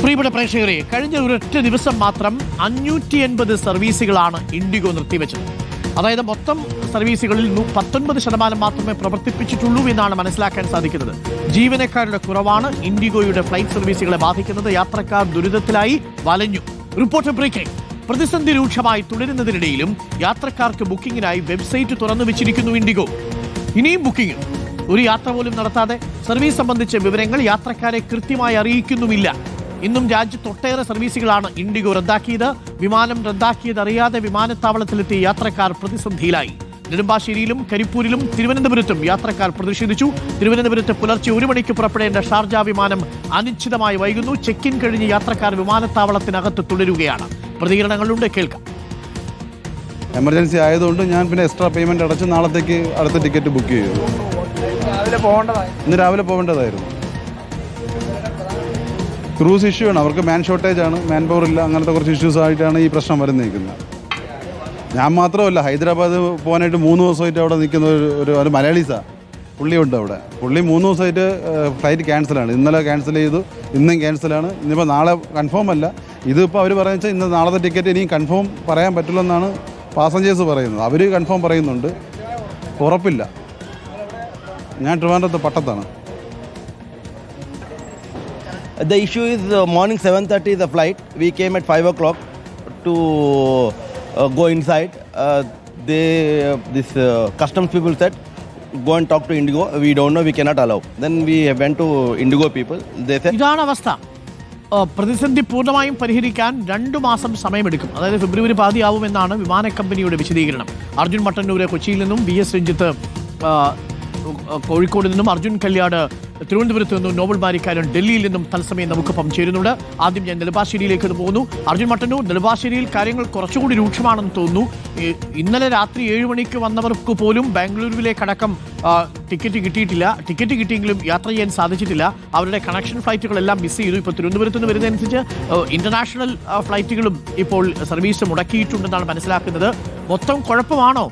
പ്രിയപ്പെട്ട പ്രേക്ഷകരെ കഴിഞ്ഞ ഒരൊറ്റ ദിവസം മാത്രം അഞ്ഞൂറ്റി എൺപത് സർവീസുകളാണ് ഇൻഡിഗോ നിർത്തിവെച്ചത്. അതായത് മൊത്തം സർവീസുകളിൽ പത്തൊൻപത് ശതമാനം മാത്രമേ പ്രവർത്തിപ്പിച്ചിട്ടുള്ളൂ എന്നാണ് മനസ്സിലാക്കാൻ സാധിക്കുന്നത്. ജീവനക്കാരുടെ കുറവാണ് ഇൻഡിഗോയുടെ ഫ്ലൈറ്റ് സർവീസുകളെ ബാധിക്കുന്നത് യാത്രക്കാർ ദുരിതത്തിലായി വലഞ്ഞു. റിപ്പോർട്ട് ബ്രേക്കിംഗ് പ്രതിസന്ധി രൂക്ഷമായി തുടരുന്നതിനിടയിലും യാത്രക്കാർക്ക് ബുക്കിംഗിനായി വെബ്സൈറ്റ് തുറന്നു വെച്ചിരിക്കുന്നു ഇൻഡിഗോ. ഇനിയും ബുക്കിംഗ്. ഒരു യാത്ര പോലും നടത്താതെ സർവീസ് സംബന്ധിച്ച വിവരങ്ങൾ യാത്രക്കാരെ കൃത്യമായി അറിയിക്കുന്നുമില്ല. ഇന്നും രാജ്യത്തൊട്ടേറെ സർവീസുകളാണ് ഇൻഡിഗോ റദ്ദാക്കിയത്. വിമാനം റദ്ദാക്കിയത് അറിയാതെ വിമാനത്താവളത്തിലെത്തിയ യാത്രക്കാർ പ്രതിസന്ധിയിലായി. നെടുമ്പാശ്ശേരിയിലും കരിപ്പൂരിലും തിരുവനന്തപുരത്തും യാത്രക്കാർ പ്രതിഷേധിച്ചു. തിരുവനന്തപുരത്ത് പുലർച്ചെ ഒരു മണിക്ക് പുറപ്പെടേണ്ട ഷാർജ വിമാനം അനിശ്ചിതമായി വൈകുന്നു. ചെക്ക് ഇൻ കഴിഞ്ഞ് യാത്രക്കാർ വിമാനത്താവളത്തിനകത്ത് തുടരുകയാണ്. പ്രതികരണങ്ങളുണ്ട്. കേൾക്കാം. എമർജൻസി ആയതുകൊണ്ട് ഞാൻ പിന്നെ എക്സ്ട്രാ പേയ്മെന്റ് അടച്ച് നാളത്തേക്ക് അടുത്ത ടിക്കറ്റ് ബുക്ക് ചെയ്തു ഇന്ന് രാവിലെ പോകേണ്ടതായിരുന്നു. ക്രൂസ് ഇഷ്യൂ ആണ്. അവർക്ക് മാൻ ഷോർട്ടേജ് ആണ് മാൻ പവർ ഇല്ല അങ്ങനത്തെ കുറച്ച് ഇഷ്യൂസ് ആയിട്ടാണ് ഈ പ്രശ്നം വരുന്ന നിൽക്കുന്നത് ഞാൻ മാത്രമല്ല ഹൈദരാബാദ് പോകാനായിട്ട് മൂന്ന് ദിവസമായിട്ട് അവിടെ നിൽക്കുന്ന ഒരു ഒരു മലയാളീസാണ് പുള്ളിയുണ്ട് അവിടെ. പുള്ളി മൂന്ന് ദിവസമായിട്ട് ഫ്ലൈറ്റ് ക്യാൻസലാണ് ഇന്നലെ ക്യാൻസൽ ചെയ്തു ഇന്നും ക്യാൻസലാണ് ഇന്നിപ്പോൾ നാളെ കൺഫേം അല്ല. ഇതിപ്പോൾ അവർ പറയുന്നത് വെച്ചാൽ ഇന്ന് നാളത്തെ ടിക്കറ്റ് ഇനിയും കൺഫേം പറയാൻ പറ്റില്ലെന്നാണ് പാസഞ്ചേഴ്സ് പറയുന്നത്. അവർ കൺഫേം പറയുന്നുണ്ട്. ഉറപ്പില്ല. ഞാൻ ട്രിവാൻഡ്രത്ത് പട്ടത്താണ്. The issue is uh, morning 7:30 is the flight. We came at 5 o'clock to uh, go inside. Uh, they uh, this uh, customs people said go and talk to Indigo. We don't know. We cannot allow. Then we went to Indigo people. They said പ്രതിസന്ധി പൂർണമായും പരിഹരിക്കാൻ രണ്ടു മാസം സമയമെടുക്കും അതായത് ഫെബ്രുവരി പാതിയാവുമെന്നാണ് വിമാന കമ്പനിയുടെ വിശദീകരണം അർജുൻ മട്ടന്നൂര് കൊച്ചിയിൽ നിന്നും വി എസ് രഞ്ജിത്ത് കോഴിക്കോട് നിന്നും അർജുൻ കല്യാട് തിരുവനന്തപുരത്ത് നിന്നും നോബൽ ബാരിക്കാരൻ ഡൽഹിയിൽ നിന്നും തത്സമയം നമുക്കൊപ്പം ചേരുന്നുണ്ട് ആദ്യം ഞാൻ നെടുമ്പാശ്ശേരിയിലേക്ക് പോകുന്നു. അർജുൻ മട്ടന്നൂർ നെടുമ്പാശ്ശേരിയിൽ കാര്യങ്ങൾ കുറച്ചുകൂടി രൂക്ഷമാണെന്ന് തോന്നുന്നു. ഇന്നലെ രാത്രി ഏഴ് മണിക്ക് വന്നവർക്ക് പോലും ബാംഗ്ലൂരുവിലേക്കടക്കം ടിക്കറ്റ് കിട്ടിയിട്ടില്ല. ടിക്കറ്റ് കിട്ടിയെങ്കിലും യാത്ര ചെയ്യാൻ സാധിച്ചിട്ടില്ല. അവരുടെ കണക്ഷൻ ഫ്ലൈറ്റുകളെല്ലാം മിസ് ചെയ്തു. ഇപ്പോൾ തിരുവനന്തപുരത്ത് നിന്ന് വരുന്നതനുസരിച്ച് ഇന്റർനാഷണൽ ഫ്ലൈറ്റുകളും ഇപ്പോൾ സർവീസ് മുടക്കിയിട്ടുണ്ടെന്നാണ് മനസ്സിലാക്കുന്നത്. മൊത്തം കുഴപ്പമാണോ?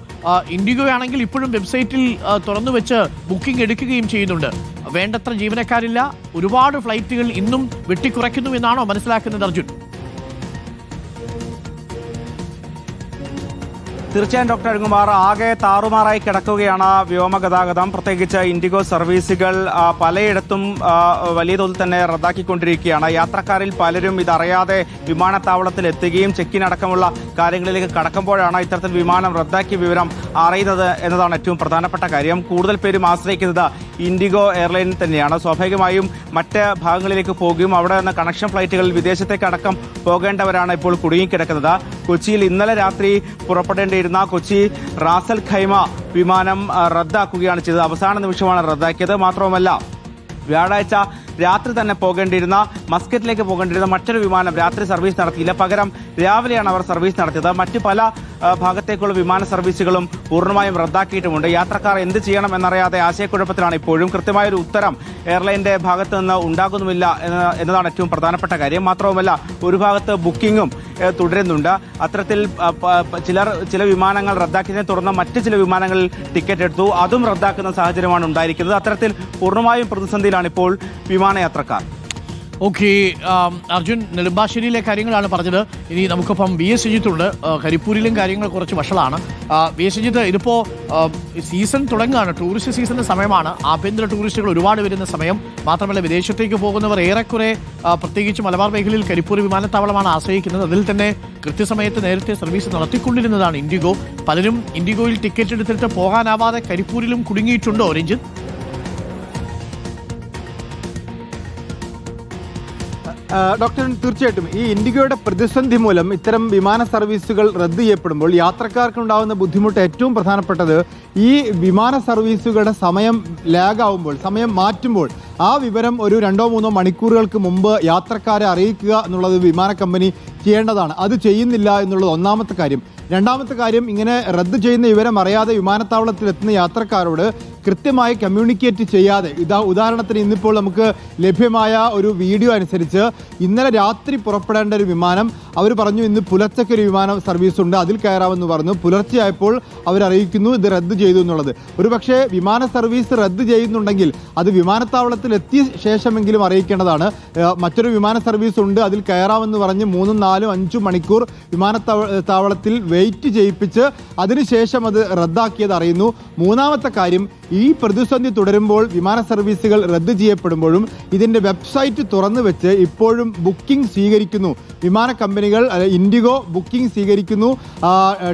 ഇൻഡിഗോ ആണെങ്കിൽ ഇപ്പോഴും വെബ്സൈറ്റിൽ തുറന്നു വെച്ച് ബുക്കിംഗ് എടുക്കുകയും ചെയ്യുന്നുണ്ട്. വേണ്ടത്ര ജീവനക്കാരില്ല. ഒരുപാട് ഫ്ലൈറ്റുകൾ ഇന്നും വെട്ടിക്കുറയ്ക്കുന്നു എന്നാണോ മനസ്സിലാക്കുന്നത് അർജുൻ? തീർച്ചയായും ഡോക്ടർ അഴുങ്ങുമാർ ആകെ താറുമാറായി കിടക്കുകയാണ് വ്യോമഗതാഗതം പ്രത്യേകിച്ച് ഇൻഡിഗോ സർവീസുകൾ പലയിടത്തും വലിയ തോതിൽ തന്നെ റദ്ദാക്കിക്കൊണ്ടിരിക്കുകയാണ്. യാത്രക്കാരിൽ പലരും ഇതറിയാതെ വിമാനത്താവളത്തിൽ എത്തുകയും ചെക്കിൻ അടക്കമുള്ള കാര്യങ്ങളിലേക്ക് കടക്കുമ്പോഴാണ് ഇത്തരത്തിൽ വിമാനം റദ്ദാക്കിയ വിവരം അറിയുന്നത് എന്നതാണ് ഏറ്റവും പ്രധാനപ്പെട്ട കാര്യം. കൂടുതൽ പേരും ആശ്രയിക്കുന്നത് ഇൻഡിഗോ എയർലൈൻ തന്നെയാണ്. സ്വാഭാവികമായും മറ്റ് ഭാഗങ്ങളിലേക്ക് പോകുകയും അവിടെ നിന്ന് കണക്ഷൻ ഫ്ലൈറ്റുകളിൽ വിദേശത്തേക്ക് അടക്കം പോകേണ്ടവരാണ് ഇപ്പോൾ കുടുങ്ങിക്കിടക്കുന്നത്. കൊച്ചിയിൽ ഇന്നലെ രാത്രി പുറപ്പെടേണ്ടിയിരുന്ന കൊച്ചി റാസൽ ഖൈമ വിമാനം റദ്ദാക്കുകയാണ് ചെയ്തത്. അവസാന നിമിഷമാണ് റദ്ദാക്കിയത്. മാത്രവുമല്ല വ്യാഴാഴ്ച രാത്രി തന്നെ പോകേണ്ടിയിരുന്ന മസ്കറ്റിലേക്ക് പോകേണ്ടിയിരുന്ന മറ്റൊരു വിമാനം രാത്രി സർവീസ് നടത്തിയില്ല. പകരം രാവിലെയാണ് അവർ സർവീസ് നടത്തിയത്. മറ്റ് പല ഭാഗത്തേക്കുള്ള വിമാന സർവീസുകളും പൂർണമായും റദ്ദാക്കിയിട്ടുമുണ്ട്. യാത്രക്കാർ എന്ത് ചെയ്യണം എന്നറിയാതെ ആശയക്കുഴപ്പത്തിലാണ് ഇപ്പോഴും. കൃത്യമായൊരു ഉത്തരം എയർലൈന്റെ ഭാഗത്ത് നിന്ന് ഉണ്ടാകുന്നുമില്ല എന്നതാണ് ഏറ്റവും പ്രധാനപ്പെട്ട കാര്യം. മാത്രവുമല്ല ഒരു ഭാഗത്ത് ബുക്കിങ്ങും തുടരുന്നുണ്ട്. അത്തരത്തിൽ ചിലർ ചില വിമാനങ്ങൾ റദ്ദാക്കിയതിനെ തുടർന്ന് മറ്റ് ചില വിമാനങ്ങളിൽ ടിക്കറ്റ് എടുത്തു. അതും റദ്ദാക്കുന്ന സാഹചര്യമാണ് ഉണ്ടായിരിക്കുന്നത്. അത്തരത്തിൽ പൂർണമായും പ്രതിസന്ധിയിലാണ് ഇപ്പോൾ വിമാനയാത്രക്കാർ. ഓക്കെ അർജുൻ നെടുമ്പാശ്ശേരിയിലെ കാര്യങ്ങളാണ് പറഞ്ഞത്. ഇനി നമുക്കിപ്പം വി എസ് സുജിത്തുണ്ട് കരിപ്പൂരിലും കാര്യങ്ങൾ കുറച്ച് വഷളാണ്. വി എസ് സുജിത്ത് ഇതിപ്പോൾ സീസൺ തുടങ്ങുകയാണ് ടൂറിസ്റ്റ് സീസണിന്റെ സമയമാണ്. ആഭ്യന്തര ടൂറിസ്റ്റുകൾ ഒരുപാട് വരുന്ന സമയം. മാത്രമല്ല വിദേശത്തേക്ക് പോകുന്നവർ ഏറെക്കുറെ പ്രത്യേകിച്ച് മലബാർ മേഖലയിൽ കരിപ്പൂർ വിമാനത്താവളമാണ് ആശ്രയിക്കുന്നത്. അതിൽ തന്നെ കൃത്യസമയത്ത് നേരത്തെ സർവീസ് നടത്തിക്കൊണ്ടിരുന്നതാണ് ഇൻഡിഗോ. പലരും ഇൻഡിഗോയിൽ ടിക്കറ്റ് എടുത്തിട്ട് പോകാനാവാതെ കരിപ്പൂരിലും കുടുങ്ങിയിട്ടുണ്ടോ രഞ്ജിത്ത്? ഡോക്ടർ തീർച്ചയായിട്ടും ഈ ഇൻഡിഗോയുടെ പ്രതിസന്ധി മൂലം ഇത്തരം വിമാന സർവീസുകൾ റദ്ദ് ചെയ്യപ്പെടുമ്പോൾ യാത്രക്കാർക്കുണ്ടാകുന്ന ബുദ്ധിമുട്ട് ഏറ്റവും പ്രധാനപ്പെട്ടത് ഈ വിമാന സർവീസുകളുടെ സമയം ലാഗാവുമ്പോൾ സമയം മാറ്റുമ്പോൾ ആ വിവരം ഒരു രണ്ടോ മൂന്നോ മണിക്കൂറുകൾക്ക് മുമ്പ് യാത്രക്കാരെ അറിയിക്കുക എന്നുള്ളത് വിമാന കമ്പനി ചെയ്യേണ്ടതാണ്. അത് ചെയ്യുന്നില്ല എന്നുള്ളത് ഒന്നാമത്തെ കാര്യം. രണ്ടാമത്തെ കാര്യം ഇങ്ങനെ റദ്ദ് ചെയ്യുന്ന വിവരം അറിയാതെ വിമാനത്താവളത്തിൽ എത്തുന്ന യാത്രക്കാരോട് കൃത്യമായി കമ്മ്യൂണിക്കേറ്റ് ചെയ്യാതെ ഇതാ ഉദാഹരണത്തിന് ഇന്നിപ്പോൾ നമുക്ക് ലഭ്യമായ ഒരു വീഡിയോ അനുസരിച്ച് ഇന്നലെ രാത്രി പുറപ്പെടേണ്ട ഒരു വിമാനം അവർ പറഞ്ഞു ഇന്ന് പുലർച്ചയ്ക്ക് ഒരു വിമാനം സർവീസ് ഉണ്ട് അതിൽ കയറാമെന്ന് പറഞ്ഞു. പുലർച്ചെയായപ്പോൾ അവരറിയിക്കുന്നു ഇത് റദ്ദ് ചെയ്തു എന്നുള്ളത്. ഒരു വിമാന സർവീസ് റദ്ദ് ചെയ്യുന്നുണ്ടെങ്കിൽ അത് വിമാനത്താവളത്തിൽ വിമാനത്താവളത്തിൽ എത്തിയ ശേഷമെങ്കിലും അറിയിക്കേണ്ടതാണ്. മറ്റൊരു വിമാന സർവീസ് ഉണ്ട്. അതിൽ കയറാമെന്ന് പറഞ്ഞ് മൂന്നും നാലും അഞ്ചും മണിക്കൂർ വിമാനത്താവളത്തിൽ വെയിറ്റ് ചെയ്യിപ്പിച്ച് അതിനുശേഷം അത് റദ്ദാക്കിയത് അറിയുന്നു. മൂന്നാമത്തെ കാര്യം ഈ പ്രതിസന്ധി തുടരുമ്പോൾ വിമാന സർവീസുകൾ റദ്ദ് ചെയ്യപ്പെടുമ്പോഴും ഇതിന്റെ വെബ്സൈറ്റ് തുറന്നു വെച്ച് ഇപ്പോഴും ബുക്കിംഗ് സ്വീകരിക്കുന്നു. വിമാന കമ്പനികൾ ഇൻഡിഗോ ബുക്കിംഗ് സ്വീകരിക്കുന്നു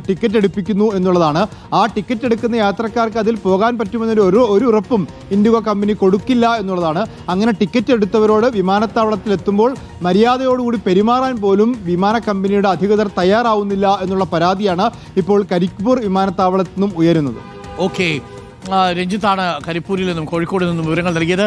ടിക്കറ്റ് എടുപ്പിക്കുന്നു എന്നുള്ളതാണ്. ആ ടിക്കറ്റ് എടുക്കുന്ന യാത്രക്കാർക്ക് അതിൽ പോകാൻ പറ്റുമെന്നൊരു ഒരു ഒരു ഉറപ്പും ഇൻഡിഗോ കമ്പനി കൊടുക്കില്ല എന്നുള്ളതാണ്. അങ്ങനെ ടിക്കറ്റ് എടുത്തവരോട് വിമാനത്താവളത്തിൽ എത്തുമ്പോൾ മര്യാദയോടുകൂടി പെരുമാറാൻ പോലും വിമാന കമ്പനിയുടെ അധികൃതർ തയ്യാറാവുന്നില്ല എന്നുള്ള പരാതിയാണ് ഇപ്പോൾ കരിക്പൂർ വിമാനത്താവളത്തിൽ നിന്നും ഉയരുന്നത്. ഓക്കെ രഞ്ജിത്താണ് കരിപ്പൂരിൽ നിന്നും കോഴിക്കോട് നിന്നും വിവരങ്ങൾ നൽകിയത്.